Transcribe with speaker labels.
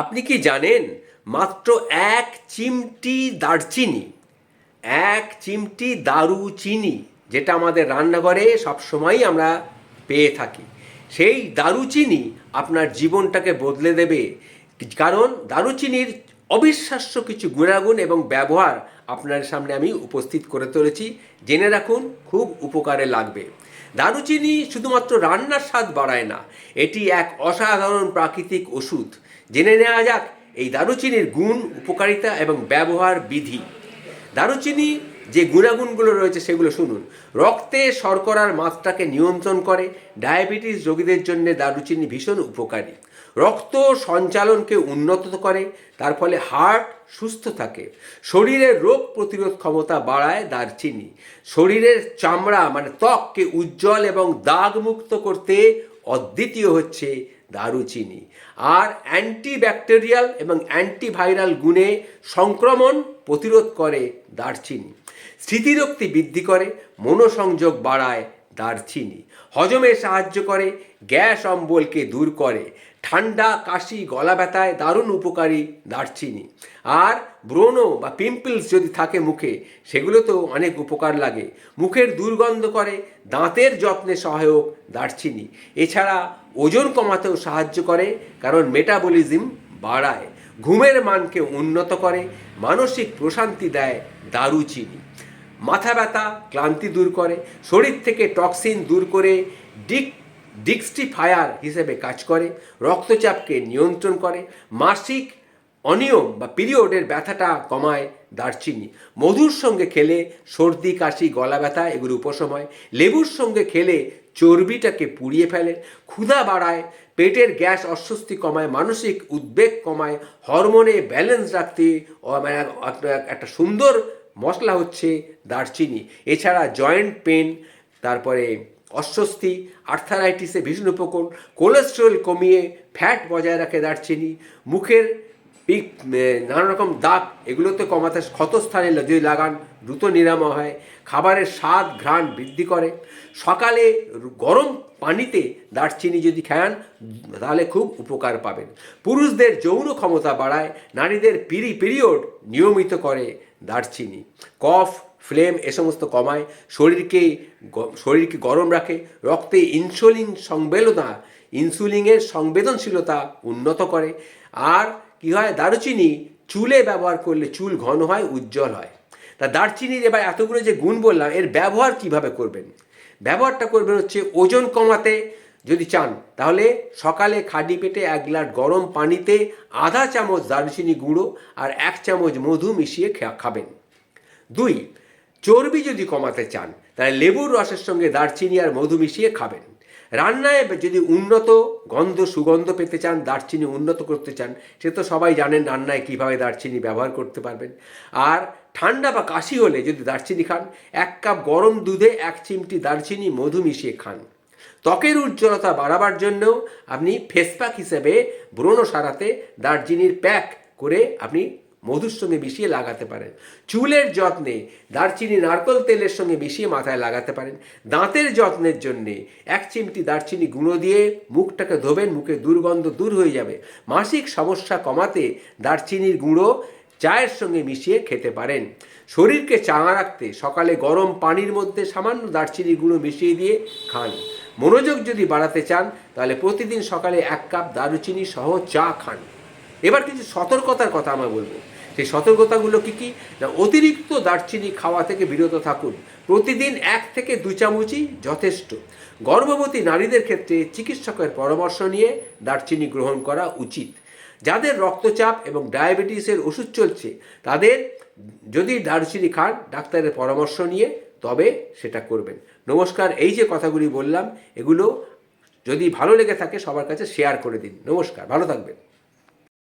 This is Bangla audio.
Speaker 1: আপনি কি জানেন? মাত্র এক চিমটি দারচিনি। এক চিমটি দারুচিনি, যেটা আমাদের রান্নাঘরে সবসময়ই আমরা পেয়ে থাকি। সেই দারুচিনি আপনার জীবনটাকে বদলে দেবে। কারণ দারুচিনির অবিশ্বাস্য কিছু গুণাগুণ এবং ব্যবহার আপনার সামনে আমি উপস্থিত করে তুলেছি। জেনে রাখুন, খুব উপকারে লাগবে। দারুচিনি শুধুমাত্র রান্নার স্বাদ বাড়ায় না, এটি এক অসাধারণ প্রাকৃতিক ওষুধ। জেনে নেওয়া যাক এই দারুচিনির গুণ, উপকারিতা এবং ব্যবহার বিধি। দারুচিনি যে গুণাগুণগুলো রয়েছে সেগুলো শুনুন। রক্তে শর্করার মাত্রাকে নিয়ন্ত্রণ করে, ডায়াবেটিস রোগীদের জন্য দারুচিনি ভীষণ উপকারী। রক্ত সঞ্চালনকে উন্নত করে, তার ফলে হার্ট সুস্থ থাকে। শরীরের রোগ প্রতিরোধ ক্ষমতা বাড়ায় দারচিনি। শরীরের চামড়া মানে ত্বককে উজ্জ্বল এবং দাগমুক্ত করতে অদ্বিতীয় হচ্ছে দারুচিনি। আর অ্যান্টি ব্যাকটেরিয়াল এবং অ্যান্টিভাইরাল গুণে সংক্রমণ প্রতিরোধ করে দারচিনি। স্মৃতিরক্তি বৃদ্ধি করে, মনোসংযোগ বাড়ায় দারচিনি। হজমে সাহায্য করে, গ্যাস অম্বলকে দূর করে। ঠান্ডা, কাশি, গলা ব্যথায় দারুণ উপকারী দারচিনি। আর ব্রণ বা পিম্পলস যদি থাকে মুখে, সেগুলোতেও অনেক উপকার লাগে। মুখের দুর্গন্ধ করে, দাঁতের যত্নে সহায়ক দারচিনি। এছাড়া ওজন কমাতেও সাহায্য করে, কারণ মেটাবলিজম বাড়ায়। ঘুমের মানকে উন্নত করে, মানসিক প্রশান্তি দেয় দারুচিনি। মাথা ব্যথা, ক্লান্তি দূর করে, শরীর থেকে টক্সিন দূর করে ডিক ডিক্সটিফায়ার হিসেবে কাজ করে, রক্তচাপকে নিয়ন্ত্রণ করে, মাসিক অনিয়ম বা পিরিয়ডের ব্যথাটা কমায় দারচিনি। মধুর সঙ্গে খেলে সর্দি, কাশি, গলা ব্যথা এগুলো উপশম হয় লেবুর সঙ্গে খেলে চর্বিটাকে পুড়িয়ে ফেলে। ক্ষুধা বাড়ায়, পেটের গ্যাস অস্বস্তি কমায়, মানসিক উদ্বেগ কমায়, হরমোনে ব্যালেন্স রাখতে মানে একটা সুন্দর মশলা হচ্ছে দারচিনি। এছাড়া জয়েন্ট পেন তারপরে অস্বস্তি, আর্থারাইটিসে ভীষণ উপকরণ, কোলেস্ট্রল কমিয়ে ফ্যাট বজায় রাখে দারচিনি, মুখের পিক নানা রকম দাগ, এগুলোতে কমাতে ক্ষতস্থানে যদি লাগান, দ্রুত নিরাময় হয়, খাবারের স্বাদ, ঘ্রাণ বৃদ্ধি করে। সকালে গরম পানিতে দারচিনি যদি খান, তাহলে খুব উপকার পাবেন। পুরুষদের যৌন ক্ষমতা বাড়ায়, নারীদের পিরি পিরিয়ড নিয়মিত করে দারচিনি। কফ ফ্লেম এ সমস্ত কমায়, শরীরকে শরীরকে গরম রাখে, রক্তে ইনসুলিন সংবেদনা, ইনসুলিনের সংবেদনশীলতা উন্নত করে। আর কি হয়? দারুচিনি চুলে ব্যবহার করলে চুল ঘন হয়, উজ্জ্বল হয়। তা দারচিনির এবার এতগুলো যে গুণ বললাম, এর ব্যবহার কীভাবে করবেন? ব্যবহারটা করবেন হচ্ছে ওজন কমাতে। যদি চান, তাহলে সকালে খালি পেটে এক গ্লাস গরম পানিতে আধা চামচ দারুচিনি গুঁড়ো আর এক চামচ মধু মিশিয়ে খাবেন। দুই চর্বি যদি কমাতে চান, তাহলে লেবুর রসের সঙ্গে দারচিনি আর মধু মিশিয়ে খাবেন। রান্নায় যদি উন্নত গন্ধ, সুগন্ধ পেতে চান, দারচিনি উন্নত করতে চান, সে তো সবাই জানেন রান্নায় কীভাবে দারচিনি ব্যবহার করতে পারবেন। আর ঠান্ডা বা কাশি হলে যদি দারচিনি খান, এক কাপ গরম দুধে এক চিমটি দারচিনি, মধু মিশিয়ে খান। ত্বকের উজ্জ্বলতা বাড়াবার জন্যও আপনি ফেস প্যাক হিসেবে ব্রণ সারাতে দারচিনির প্যাক করে আপনি মধুর সঙ্গে মিশিয়ে লাগাতে পারেন। চুলের যত্নে দারচিনি, নারকল তেলের সঙ্গে মিশিয়ে মাথায় লাগাতে পারেন। দাঁতের যত্নের জন্যে এক চিমটি দারচিনি গুঁড়ো দিয়ে মুখটাকে ধোবেন, মুখে দুর্গন্ধ দূর হয়ে যাবে। মাসিক সমস্যা কমাতে দারচিনির গুঁড়ো চায়ের সঙ্গে মিশিয়ে খেতে পারেন। শরীরকে চাঙা রাখতে সকালে গরম পানির মধ্যে সামান্য দারচিনি গুঁড়ো মিশিয়ে দিয়ে খান। মনোযোগ যদি বাড়াতে চান, তাহলে প্রতিদিন সকালে এক কাপ দারুচিনি সহ চা খান। এবার কিছু সতর্কতার কথা আমরা বলব। সেই সতর্কতাগুলো কি কি? না, অতিরিক্ত দারচিনি খাওয়া থেকে বিরত থাকুন। প্রতিদিন এক থেকে দু চামচই যথেষ্ট। গর্ভবতী নারীদের ক্ষেত্রে চিকিৎসকের পরামর্শ নিয়ে দারচিনি গ্রহণ করা উচিত। যাদের রক্তচাপ এবং ডায়াবেটিসের ওষুধ চলছে, তাদের যদি দারচিনি খান, ডাক্তারের পরামর্শ নিয়ে তবে সেটা করবেন। নমস্কার, এই যে কথাগুলি বললাম, এগুলো যদি ভালো লেগে থাকে, সবার কাছে শেয়ার করে দিন। নমস্কার, ভালো থাকবেন।